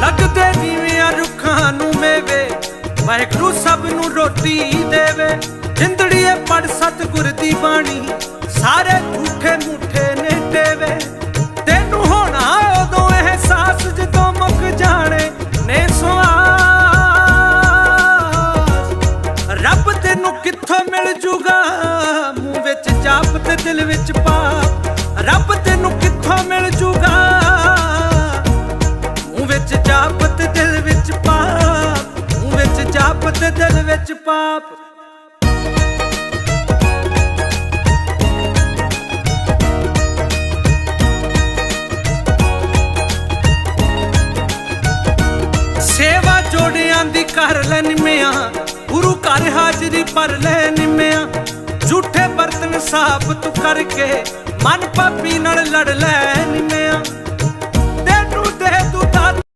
ਲੱਗਦੇ ਨੀਵੇਂ ਰੁੱਖਾਂ ਨੂੰ ਮੇਵੇ। ਵਾਹਿਗੁਰੂ ਸਭ ਨੂੰ ਰੋਟੀ ਦੇਵੇ। ਜਿੰਦੜੀਏ ਪੜ ਸਤਿਗੁਰ ਦੀ ਬਾਣੀ, ਸਾਰੇ ਝੂਠੇ ਮੂਠੇ ਨੇ ਟੇਵੇ। ਤੈਨੂੰ ਹੋਣਾ ਉਦੋਂ ਅਹਿਸਾਸ ਜਦੋਂ ਮੁੱਕ ਜਾਣੇ ਨੇ ਸਵਾਸ ਰੱਬ ਤੈਨੂੰ ਕਿੱਥੋਂ ਮਿਲ ਜੂਗਾ? ਮੂੰਹ ਵਿੱਚ ਜਾਪ ਤੇ ਦਿਲ ਵਿੱਚ ਪਾਪ। ਰੱਬ ਤੈਨੂੰ ਵਿੱਚ ਜਾਪ ਦਿਲ ਵਿੱਚ ਪਾਪ, ਮੂੰਹ ਵਿੱਚ ਜਾਪ ਦਿਲ ਵਿੱਚ ਪਾਪ। ਸੇਵਾ ਜੋੜਿਆਂ ਦੀ ਕਰ ਲੈ ਨਿਮਿਆ ਗੁਰੂ ਘਰ ਹਾਜ਼ਰੀ ਪਰ ਲੈ ਨਿਮਿਆ ਝੂਠੇ ਬਰਤਨ ਸਾਫ਼ ਤੂੰ ਕਰਕੇ ਮਨ ਪਾਪੀ ਨਾਲ ਲੜ ਲੈ